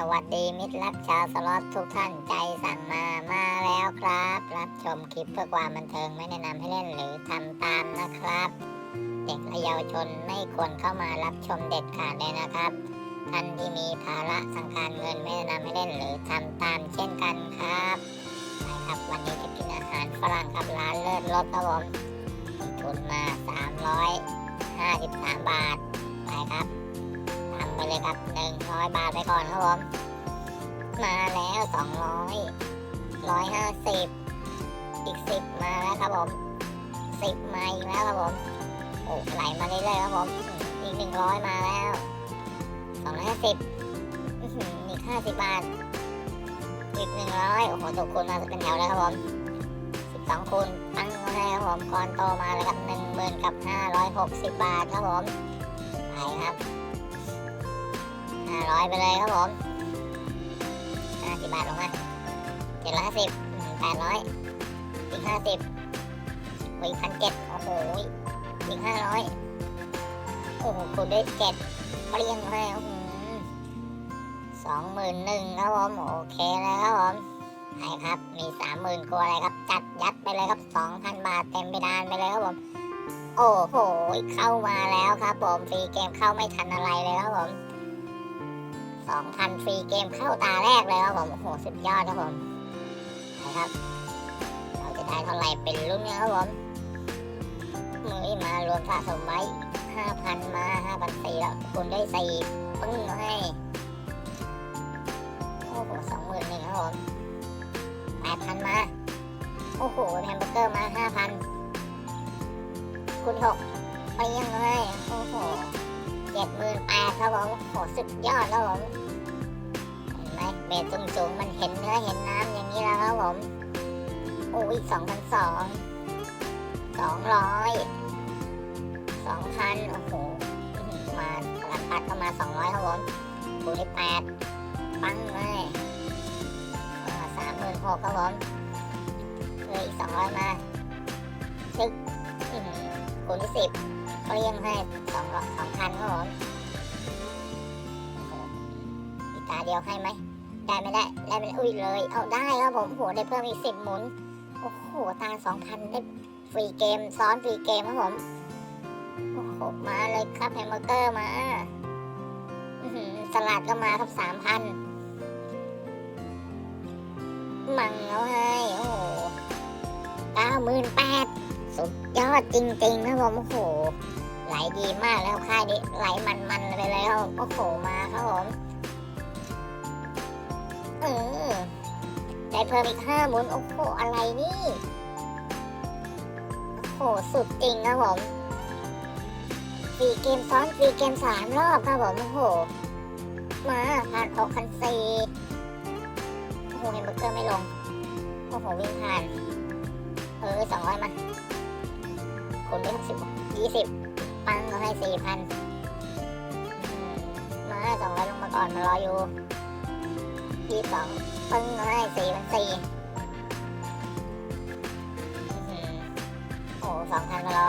สวัสดีมิตรรักชาวสล็อตทุกท่านใจสั่งมามาแล้วครับ รับชมคลิปเพื่อความบันเทิงไม่แนะนำให้เล่นหรือทำตามนะครับ เด็กและเยาวชนไม่ควรเข้ามารับชมเด็ดขาดเลยนะครับท่านที่มีภาระสังการเงินไม่แนะนำให้เล่นหรือทำตามเช่นกันครับไปครับวันนี้จะกินอาหารฝรั่งครับร้านเลิศรสครับผมทุนมา 353 บาทไปครับ ไปเลยครับหนึ่งร้อยบาทไปก่อนครับผม มาแล้วสองร้อยร้อยห้าสิบอีกสิบมาแล้วครับผมสิบมาอีกแล้วครับผม โอ้ไหลมาเรื่อยๆครับผม อีกหนึ่งร้อยมาแล้วสองร้อยห้าสิบอีกห้าสิบบาท อีกหนึ่งร้อยโอ้โหตกคูณมาเป็นแถวเลยครับผมสิบสองคูณตั้งมาให้ครับผมก่อนโตมาเลยครับหนึ่งหมื่นกับห้าร้อยหกสิบบาทครับผมไปครับ ห้าร้อยไปเลยครับผมห้าสิบบาทลงมาเจ็ดร้อยห้าสิบแปดร้อยอีกห้าสิบอีกพันเจ็ดโอ้โหอีกห้าร้อยโอ้โหคูณด้วยเจ็ดเปลี่ยนให้สองหมื่นหนึ่งครับผมโอเคเลยครับผมไปครับมีสามหมื่นกว่าอะไรครับ จัดยัดไปเลยครับสองพันบาทเต็มไปดานไปเลยครับผมโอ้โหเข้ามาแล้วครับผมฟรีเกมเข้าไม่ทันอะไรเลยครับผม สองพันฟรีเกมเข้าตาแรกเลยครับผมโอ้โหสุดยอดครับผมนะครับ เราจะได้เท่าไหร่เป็นรุ่นเนี่ยครับผมมือมารวมสะสมไว้ห้าพันมาห้าพันสี่แล้วคุณได้สี่ปึ้งให้โอ้โหสองหมื่นหนึ่งครับผมแปดพันมา โอ้โหแฮมเบอร์เกอร์มาห้าพัน คุณหกไปยังไงโอ้โห เจ็ดหมื่นแปดครับผมโหสุดยอดครับผมเห็นไหมเบสสูงๆมันเห็นเนื้อเห็นน้ำอย่างนี้แล้วครับผมโอ้ยสองพันสองสองร้อยสองพันโอ้โหมาหลังปัดเข้ามาสองร้อยครับผมคูณที่แปดปังเลยสามหมื่นหกครับผมเลยอีกสองร้อยมาชึก คูณที่สิบเรียงให้สองรอยสองพันครับผมโอ้โหอีกตาเดียวให้ไหม ได้ไม่ได้ ได้ไม่ได้อุ้ยเลย เอาได้ครับผมโหได้เพิ่มอีกสิบหมุน โอ้โห ตาสองพันได้ฟรีเกม ซ้อนฟรีเกมครับผม โอ้โห มาเลยครับแฮมเบอร์เกอร์มาสลัดก็มาครับสามพันมังเอาให้ โอ้โหเก้าหมื่นแปด สุดยอดจริงๆนะผมโอ้โหไหลดีมากแล้วค่ายนี้ไหลมันๆไปเลยครับผมโอ้โหมาครับผมเออได้เพิ่มอีกห้าหมุนโอ้โหอะไรนี่โอ้โหสุดจริงครับผมฟรีเกมซ้อนฟรีเกมสามรอบครับผมโอ้โหมาผ่านหกพันสี่โอ้โหเห็นเบอร์เกอร์ไม่ลงโอ้โหวิ่งผ่าน เออสองร้อยมา คนได้หกสิบยี่สิบปังก็ให้สี่พันมาสองร้อยลงมาก่อนมารออยู่ยี่สองปึ้งก็ให้สี่พันสี่โอ้สองพันมารอ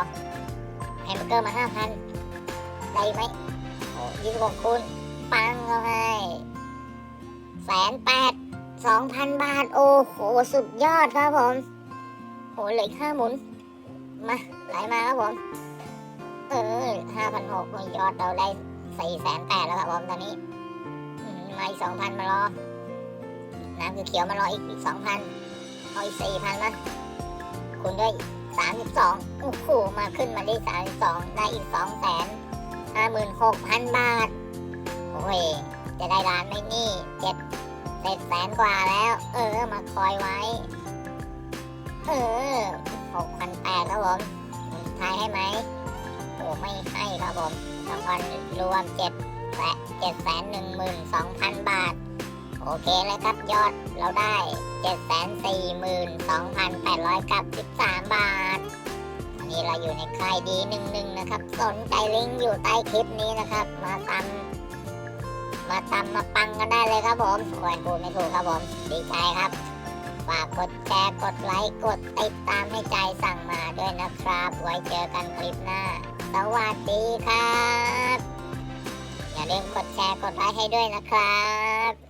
แฮมเบอร์เกอร์มาห้าพันได้ไหมโอ้ยี่สิบหกคูณปังก็ให้แสนแปดสองพันบาท โอ้โห สุดยอดครับผมโหเหลืออกห้าหมุน มาไหลมาครับผม เออห้าพันหกยอดเราได้สี่แสนแปดแล้วครับผมตอนนี้มาอีกสองพันมารอ น้ำคือเขียวมารออีกอีกสองพันเอาอีกสี่พันมาคุณด้วยสามสิบสองโอ้โหมาขึ้นมาได้สามสิบสองได้อีกสองแสนห้าหมื่นหกพันบาท โอ้ย จะได้ร้านไหมนี่เจ็ดเจ็ดแสนกว่าแล้ว เออ มาคอยไว้ เออ หกพันแปดครับผมทายให้ไหมโอ้ไม่ให้ครับผมรางวัลรวมเจ็ดแสนเจ็ดแสนหนึ่งหมื่นสองพันบาท โอเคเลยครับยอดเราได้เจ็ดแสนสี่หมื่นสองพันแปดร้อยกับสิบสามบาทอันนี้เราอยู่ในค่ายดีหนึ่งหนึ่งนะครับ สนใจลิงก์อยู่ใต้คลิปนี้นะครับ มาตามมาตามมาปังกันได้เลยครับผมโอ้ยพูดไม่ถูกครับผม ดีใจครับ ฝากกดแชร์ กดไลค์ กดติดตามให้ใจสั่งมาด้วยนะครับ ไว้เจอกันคลิปหน้า สวัสดีครับ อย่าลืมกดแชร์ กดไลค์ให้ด้วยนะครับ